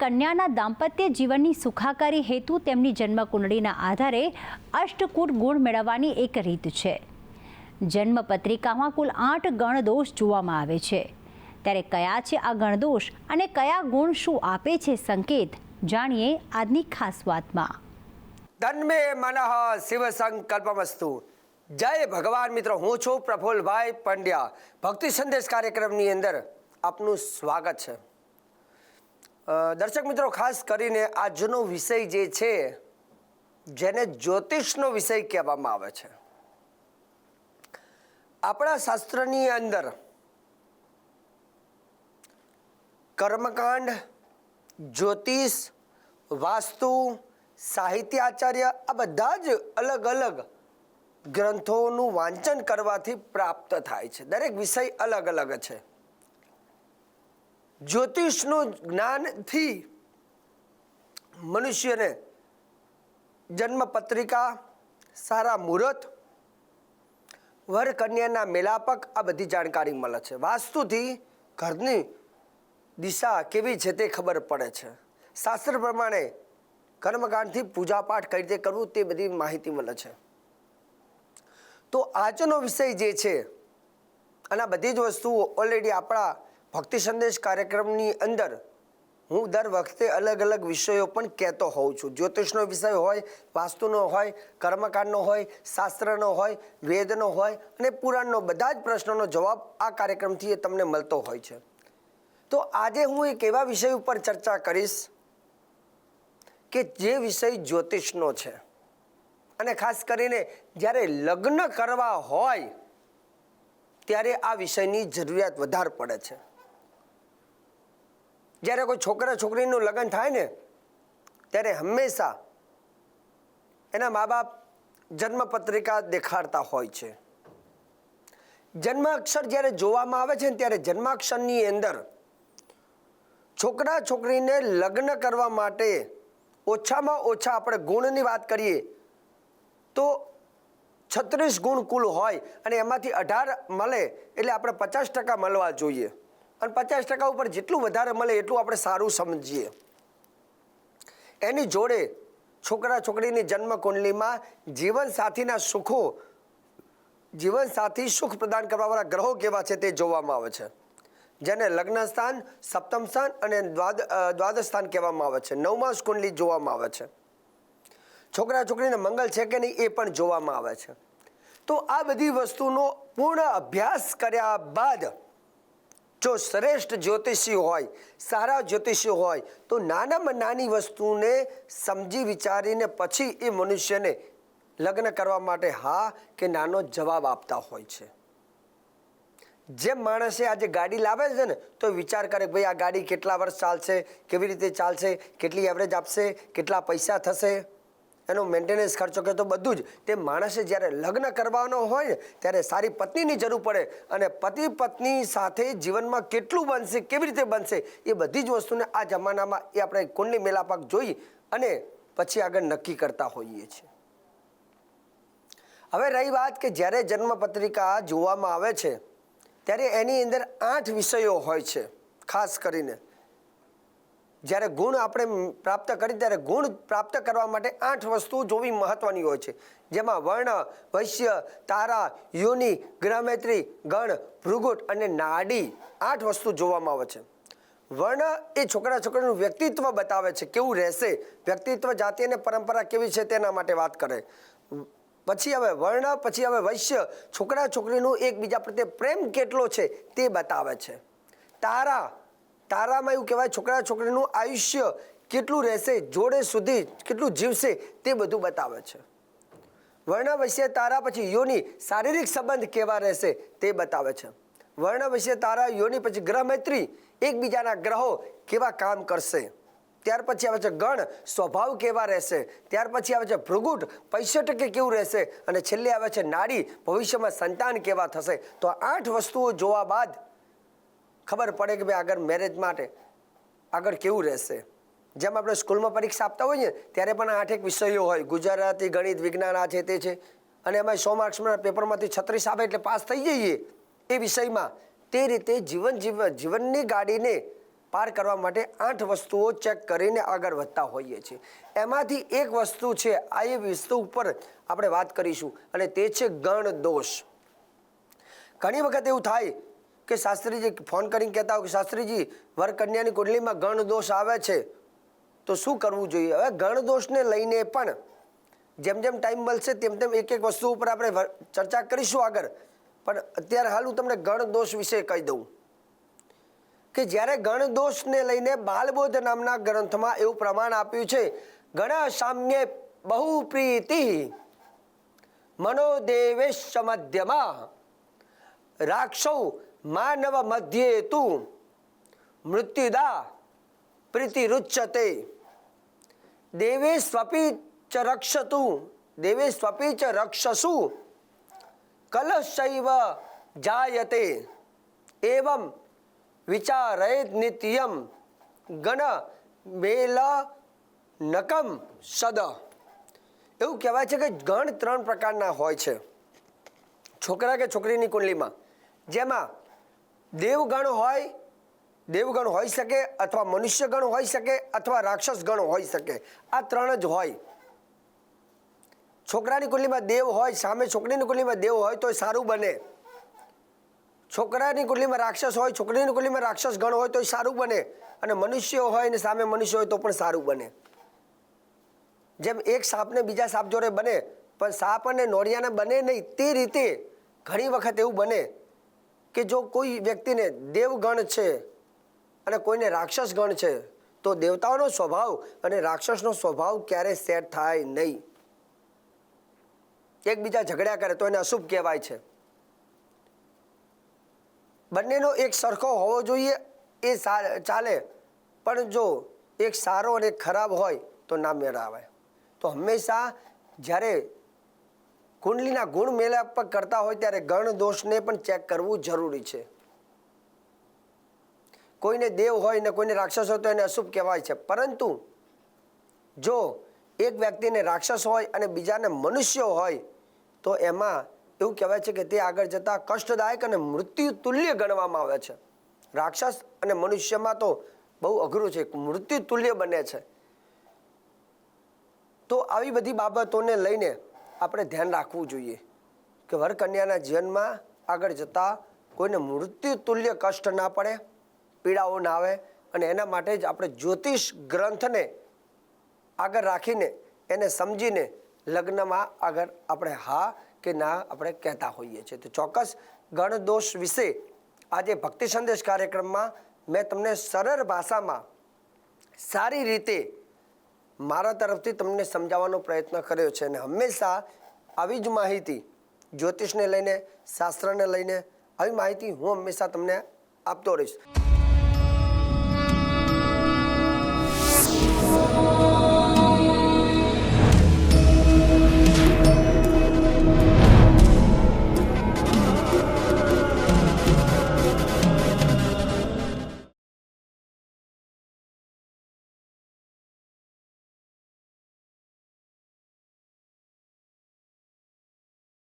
કન્યાના દાંપત્ય જીવનની સુખાકારી હેતુ તેમની જન્મકુંડળીના આધારે અષ્ટકૂટ ગુણ મેળવવાની એક રીત છે. જન્મપત્રિકામાં કુલ આઠ ગણદોષ જોવામાં આવે છે. ત્યારે કયા છે આ ગણદોષ અને કયા ગુણ શું આપે છે સંકેત જાણીએ આજની ખાસ વાતમાં. ધન્મે મનઃ શિવ સંકલ્પમસ્તુ. જય ભગવાન મિત્રો, હું છું પ્રફુલભાઈ પંડ્યા. ભક્તિ સંદેશ કાર્યક્રમની અંદર આપનું સ્વાગત છે. દર્શક મિત્રો, ખાસ કરીને આજનો વિષય જે છે, જેને જ્યોતિષનો વિષય કહેવામાં આવે છે. આપણા શાસ્ત્રની અંદર કર્મકાંડ, જ્યોતિષ, વાસ્તુ, સાહિત્યાચાર્ય, આ બધા જ અલગ અલગ ગ્રંથોનું વાંચન કરવાથી પ્રાપ્ત થાય છે. દરેક વિષય અલગ અલગ છે. જ્યોતિષનું જ્ઞાનથી મનુષ્યને જન્મ પત્રિકા સારા મુહૂર્ત વર કન્યાના મેલાપક આ બધી જાણકારી મળે છે. વાસ્તુથી ઘરની દિશા કેવી છે તે ખબર પડે છે. શાસ્ત્ર પ્રમાણે કર્મકાંડથી પૂજાપાઠ કઈ રીતે કરવું તે બધી માહિતી મળે છે. તો આજનો વિષય જે છે અને બધી જ વસ્તુઓ ઓલરેડી આપણા ભક્તિ સંદેશ કાર્યક્રમની અંદર હું દર વખતે અલગ અલગ વિષયો પણ કહેતો હોઉં છું. જ્યોતિષનો વિષય હોય, વાસ્તુનો હોય, કર્મકાંડનો હોય, શાસ્ત્રનો હોય, વેદનો હોય અને પુરાણનો બધા જ પ્રશ્નોનો જવાબ આ કાર્યક્રમથી એ તમને મળતો હોય છે. તો આજે હું એક એવા વિષય ઉપર ચર્ચા કરીશ કે જે વિષય જ્યોતિષનો છે. અને ખાસ કરીને જ્યારે લગ્ન કરવા હોય, ત્યારે આ વિષયની જરૂરિયાત વધારે પડે છે. જ્યારે કોઈ છોકરા છોકરીનું લગ્ન થાય ને, ત્યારે હંમેશા એના મા બાપ જન્મપત્રિકા દેખાડતા હોય છે. જન્માક્ષર જ્યારે જોવામાં આવે છે ને, ત્યારે જન્માક્ષરની અંદર છોકરા છોકરીને લગ્ન કરવા માટે ઓછામાં ઓછા આપણે ગુણની વાત કરીએ, તો છત્રીસ ગુણ કુલ હોય અને એમાંથી અઢાર મળે એટલે આપણે પચાસ ટકા મળવા જોઈએ. અને પચાસ ટકા ઉપર જેટલું વધારે મળે એટલું આપણે સારું સમજીએ. એની જોડે છોકરા છોકરીની જન્મ કુંડલીમાં જીવનસાથીના સુખો, જીવનસાથી સુખ પ્રદાન કરવાવાળા ગ્રહો કેવા છે તે જોવામાં આવે છે. જેને લગ્ન સ્થાન સપ્તમ સ્થાન અને દ્વાદ દ્વાદશ સ્થાન કહેવામાં આવે છે. નવમાસ કુંડલી જોવામાં આવે છે. છોકરા છોકરીને મંગલ છે કે નહીં એ પણ જોવામાં આવે છે. તો આ બધી વસ્તુનો પૂર્ણ અભ્યાસ કર્યા બાદ જો શ્રેષ્ઠ જ્યોતિષી હોય, સારા જ્યોતિષી હોય, તો નાનામાં નાની વસ્તુને સમજી વિચારીને પછી એ મનુષ્યને લગ્ન કરવા માટે હા કે નાનો જવાબ આપતા હોય છે. જેમ માણસે આજે ગાડી લાવે છે ને, તો વિચાર કરે ભાઈ આ ગાડી કેટલા વર્ષ ચાલશે, કેવી રીતે ચાલશે, કેટલી એવરેજ આપશે, કેટલા પૈસા થશે. એનો મેન્ટેનન્સ ખર્ચો કે તો બધું જ. તે માણસે જ્યારે લગ્ન કરવાનો હોય, ત્યારે સારી પત્નીની જરૂર પડે અને પતિ પત્ની સાથે જીવનમાં કેટલું બનશે, કેવી રીતે બનશે, એ બધી જ વસ્તુને આ જમાનામાં એ આપણે કુંડલી મેલાપાક જોઈ અને પછી આગળ નક્કી કરતા હોઈએ છીએ. હવે રહી વાત કે જ્યારે જન્મપત્રિકા જોવામાં આવે છે, ત્યારે એની અંદર આઠ વિષયો હોય છે, ખાસ કરીને. જ્યારે ગુણ આપણે પ્રાપ્ત કરી ત્યારે ગુણ પ્રાપ્ત કરવા માટે આઠ વસ્તુઓ જોવી મહત્વની હોય છે. જેમાં વર્ણ, વૈશ્ય, તારા, યુનિ ગ્રહમૈત્રી ગણ, ભૃગુટ અને નાડી આઠ વસ્તુ જોવામાં આવે છે. વર્ણ એ છોકરા છોકરીનું વ્યક્તિત્વ બતાવે છે, કેવું રહેશે, વ્યક્તિત્વ, જાતિ અને પરંપરા કેવી છે તેના માટે વાત કરે. પછી હવે વર્ણ, પછી હવે વૈશ્ય, છોકરા છોકરીનું એકબીજા પ્રત્યે પ્રેમ કેટલો છે તે બતાવે છે. તારા તારામાં એવું કહેવાય, છોકરા છોકરીનું આયુષ્ય કેટલું રહેશે, જોડે સુધી કેટલું જીવશે તે બધું બતાવે છે. વર્ણ વૈશ્ય તારા પછી યોની શારીરિક સંબંધ કેવા રહેશે તે બતાવે છે. વર્ણ વૈશ્ય તારા યોની પછી ગ્રહ મૈત્રી, એકબીજાના ગ્રહો કેવા કામ કરશે. ત્યાર પછી આવે છે ગણ, સ્વભાવ કેવા રહેશે. ત્યાર પછી આવે છે ભૃગુટ પૈસા ટકે કેવું રહેશે? અને છેલ્લે આવે છે નાડી, ભવિષ્યમાં સંતાન કેવા થશે? તો આઠ વસ્તુઓ જોવા બાદ ખબર પડે કે ભાઈ આગળ મેરેજ માટે આગળ કેવું રહેશે? જેમ આપણે સ્કૂલમાં પરીક્ષા આપતા હોઈએ ત્યારે પણ આઠ એક વિષયો હોય. ગુજરાતી, ગણિત, વિજ્ઞાન આ છે તે છે. અને એમાં સો માર્ક્સના પેપરમાંથી છત્રીસ આવે એટલે પાસ થઈ જઈએ. એ વિષયમાં તે રીતે જીવન જીવન જીવનની ગાડીને પાર કરવા માટે આઠ વસ્તુઓ ચેક કરીને આગળ વધતા હોઈએ છીએ. એમાંથી એક વસ્તુ છે, આ એ વસ્તુ ઉપર આપણે વાત કરીશું. અને તે છે ગણ દોષ. ઘણી વખત એવું થાય કે શાસ્ત્રીજી ફોન કરીને કહેતા હોય કે શાસ્ત્રીજી વર કુંડલીમાં ગણ દોષ આવે છે. તો શું કરવું જોઈએ? હવે ગણ દોષને લઈને પણ જેમ જેમ ટાઈમ મળશે તેમ તેમ એક એક વસ્તુ ઉપર આપણે ચર્ચા કરીશું આગળ. પણ અત્યારે હાલ હું તમને ગણ દોષ વિશે કહી દઉં. કે જ્યારે ગણ દોષને લઈને બાલબોધ નામના ગ્રંથમાં એવું પ્રમાણ આપ્યું છે ગણ સામ્ય બહુ પ્રીતિ મનોદેવેશ મધ્યમાં રાક્ષૌ માનવ મધ્યે તું મૃત્યુદા પ્રીતિરુચ્યતે દેવે સ્વપી ચ રક્ષતુ, દેવે સ્વપી ચ રક્ષસુ, કલશૈવ જાયતે. એવમ વિચારયેત નિત્યમ ગણ મેલ નકમ સદ. એવું કહેવાય છે કે ગણ ત્રણ પ્રકારના હોય છે. છોકરા કે છોકરીની કુંડલીમાં. જેમાં દેવગણ હોય, દેવગણ હોઈ શકે અથવા મનુષ્યગણ હોઈ શકે અથવા રાક્ષસગણ હોઈ શકે. આ ત્રણ જ હોય. છોકરાની કુંડલીમાં દેવ હોય, સામે છોકરીની કુંડલીમાં દેવ હોય તો સારું બને. છોકરાની કુંડલીમાં રાક્ષસ હોય, છોકરીની કુંડલીમાં રાક્ષસ ગણ હોય તો સારું બને. અને મનુષ્ય હોય ને સામે મનુષ્ય હોય, તો પણ સારું બને. જેમ એક સાપને બીજા સાપ જોડે બને, પણ સાપ અને નોળિયાને બને નહીં, તે રીતે ઘણી વખત એવું બને કે જો કોઈ વ્યક્તિને દેવગણ છે અને કોઈને રાક્ષસ ગણ છે, તો દેવતાઓનો સ્વભાવ અને રાક્ષસનો સ્વભાવ ક્યારે સેટ થાય નહીં. એકબીજા ઝઘડ્યા કરે તો એને અશુભ કહેવાય છે. બંનેનો એક સરખો હોવો જોઈએ એ ચાલે, પણ જો એક સારો અને ખરાબ હોય તો ના મેળ આવે તો હંમેશા જ્યારે કુંડલીના ગુણ મેળાપ કરતા હોય ત્યારે ગણ દોષને પણ ચેક કરવું જરૂરી છે. કોઈને દેવ હોય ને કોઈને રાક્ષસ હોય તો એને અશુભ કહેવાય છે. પરંતુ જો એક વ્યક્તિને રાક્ષસ હોય અને બીજાને મનુષ્ય હોય, તો એમાં એવું કહેવાય છે કે તે આગળ જતાં કષ્ટદાયક અને મૃત્યુ તુલ્ય ગણવામાં આવે છે. રાક્ષસ અને મનુષ્યમાં તો બહુ અઘરું છે. મૃત્યુ તુલ્ય બને છે. તો આવી બધી બાબતોને લઈને આપણે ધ્યાન રાખવું જોઈએ કે વરકન્યાના જીવનમાં આગળ જતાં કોઈને મૃત્યુ તુલ્ય કષ્ટ ના પડે, પીડાઓ ના આવે અને એના માટે જ આપણે જ્યોતિષ ગ્રંથને આગળ રાખીને એને સમજીને લગ્નમાં આગળ આપણે હા કે ના આપણે કહેતા હોઈએ છીએ. તો ચોક્કસ ગણદોષ વિશે આજે ભક્તિ સંદેશ કાર્યક્રમમાં મેં તમને સરળ ભાષામાં સારી રીતે મારા તરફથી તમને સમજાવવાનો પ્રયત્ન કર્યો છે અને હંમેશા આવી જ માહિતી જ્યોતિષને લઈને, શાસ્ત્રને લઈને, આવી માહિતી હું હંમેશા તમને આપતો રહીશ.